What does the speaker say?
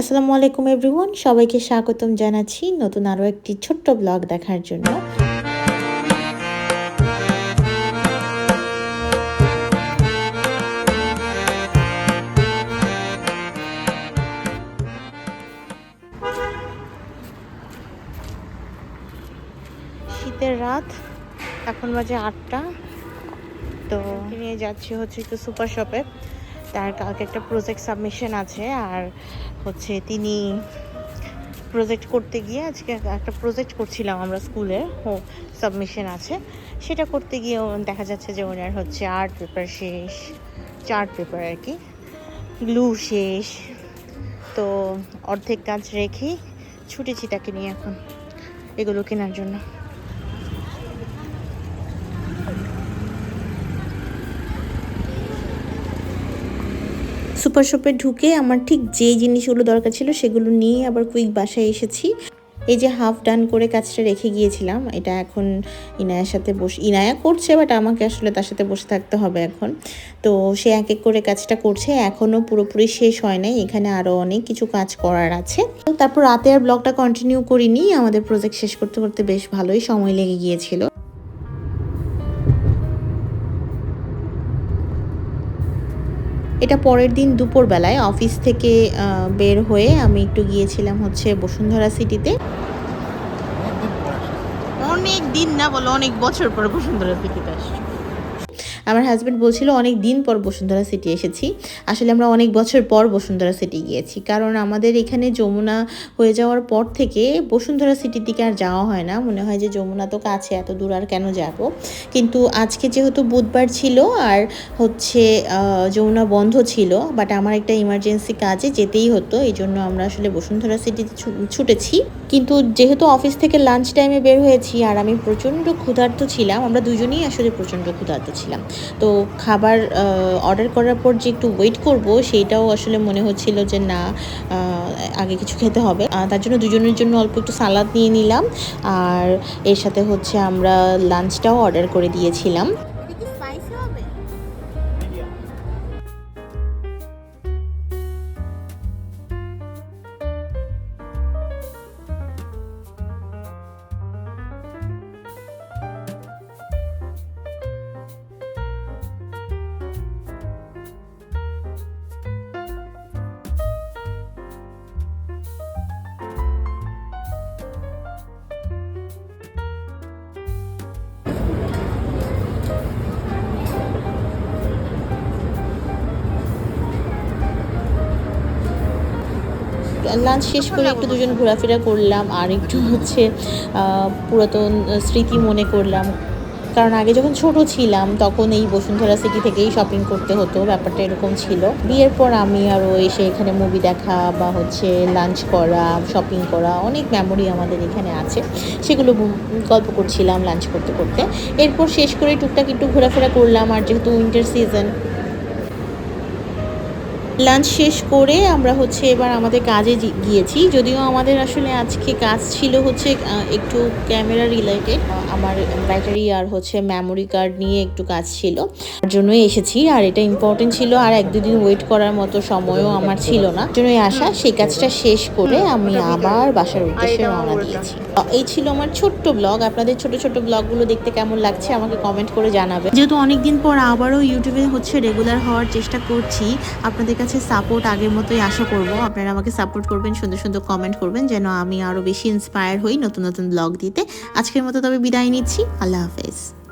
আসসালামু আলাইকুম এভরিওয়ান, সবাইকে স্বাগতম জানাচ্ছি নতুন আরও একটি ছোট্ট ব্লগ দেখার জন্য। শীতের রাত, এখন বাজে আটটা, তো নিয়ে যাচ্ছি হচ্ছে একটু সুপার শপে। তার কালকে একটা প্রজেক্ট সাবমিশন আছে আর হচ্ছে তিনি প্রজেক্ট করতে গিয়ে আজকে একটা প্রজেক্ট করছিলাম আমরা স্কুলে ও সাবমিশন আছে। সেটা করতে গিয়ে দেখা যাচ্ছে যে ওনার হচ্ছে আর্ট পেপার শেষ চার্ট পেপার আর কি গ্লু শেষ। তো অর্ধেক কাজ রেখেই ছুটেছি তাকে নিয়ে এখন, এগুলো কেনার জন্য। সুপার শপে ঢুকে আমার ঠিক যে জিনিসগুলো দরকার ছিল সেগুলো নিয়ে আবার কুইক বাসায় এসেছি। এই যে হাফ ডান করে কাজটা রেখে গিয়েছিলাম, এটা এখন ইনায়ার সাথে বসে ইনায়া করছে, বাট আমাকে আসলে তার সাথে বসে থাকতে হবে এখন। তো সে এক এক করে কাজটা করছে, এখনও পুরোপুরি শেষ হয় নাই, এখানে আরও অনেক কিছু কাজ করার আছে। তারপর রাতে আর ব্লগটা কন্টিনিউ করিনি, আমাদের প্রজেক্ট শেষ করতে করতে বেশ ভালোই সময় লেগে গিয়েছিল। এটা পরের দিন দুপুরবেলায় অফিস থেকে বের হয়ে আমি একটু গিয়েছিলাম হচ্ছে বসুন্ধরা সিটিতে। অনেক দিন না বলো, অনেক বছর পর বসুন্ধরা সিটিতে আসছি। আমার হাজব্যান্ড বলছিল, অনেক দিন পর বসুন্ধরা সিটি এসেছি। আসলে আমরা অনেক বছর পর বসুন্ধরা সিটি গিয়েছি। কারণ আমাদের এখানে যমুনা হয়ে যাওয়ার পর থেকে বসুন্ধরা সিটির দিকে আর যাওয়া হয় না। মনে হয় যে যমুনা তো কাছে, এত দূর আর কেন যাব? কিন্তু আজকে যেহেতু বুধবার ছিল আর হচ্ছে যমুনা বন্ধ ছিল বাট আমার একটা ইমার্জেন্সি কাজে যেতেই হতো, এই জন্য আমরা আসলে বসুন্ধরা সিটিতে ছু- ছুটেছি। কিন্তু যেহেতু অফিস থেকে লাঞ্চ টাইমে বের হয়েছি, আর আমি প্রচণ্ড ক্ষুধার্ত ছিলাম, আমরা দুজনেই আসলে প্রচণ্ড ক্ষুধার্ত ছিলাম। তো খাবার অর্ডার করার পর যে একটু ওয়েট করব, সেইটাও আসলে মনে হচ্ছিল যে না আগে কিছু খেতে হবে। তার জন্য দুজনের জন্য অল্প একটু সালাদ নিয়ে নিলাম। আর এর সাথে হচ্ছে আমরা লাঞ্চটাও অর্ডার করে দিয়েছিলাম। লাঞ্চ শেষ করে একটু দুজন ঘোরাফেরা করলাম আর একটু হচ্ছে পুরাতন স্মৃতি মনে করলাম। কারণ আগে যখন ছোট ছিলাম তখন এই বসুন্ধরা সিটি থেকেই শপিং করতে হতো ব্যাপারটা এরকম ছিল। বিয়ের পর আমি আরও এসে এখানে মুভি দেখা বা হচ্ছে লাঞ্চ করা শপিং করা অনেক মেমোরি আমাদের এখানে আছে। সেগুলো গল্প করছিলাম লাঞ্চ করতে করতে। এরপর শেষ করে টুকটাক একটু ঘোরাফেরা করলাম আর যেহেতু উইন্টার সিজন লাঞ্চ শেষ করে আমরা হচ্ছে এবার আমাদের কাজে গিয়েছি। যদিও আমাদের আসলে আজকে কাজ ছিল হচ্ছে একটু ক্যামেরা রিলেটেড আমার ব্যাটারি আর হচ্ছে মেমোরি কার্ড নিয়ে একটু কাজ ছিল। তার জন্যই এসেছি। আর এটা ইম্পর্টেন্ট ছিল, আর এক দুদিন ওয়েট করার মতো সময়ও আমার ছিল না। জন্যই আসা, সেই কাজটা শেষ করে আমি আবার বাসার উদ্দেশ্যে রওনা দিয়েছি। এই ছিল আমার ছোট্ট ব্লগ আপনাদের ছোট ছোট ব্লগগুলো দেখতে কেমন লাগছে আমাকে কমেন্ট করে জানাবে যেহেতু অনেকদিন পর আবারও ইউটিউবে হচ্ছে রেগুলার হওয়ার চেষ্টা করছি, আপনাদের কাছে সাপোর্ট আগের মতোই আশা করব। আপনারা আমাকে সাপোর্ট করবেন, সুন্দর সুন্দর কমেন্ট করবেন, যেন আমি আরও বেশি ইন্সপায়ার হই নতুন নতুন ব্লগ দিতে। আজকের মতো তবে বিদায় নিচ্ছি। আল্লাহ হাফেজ।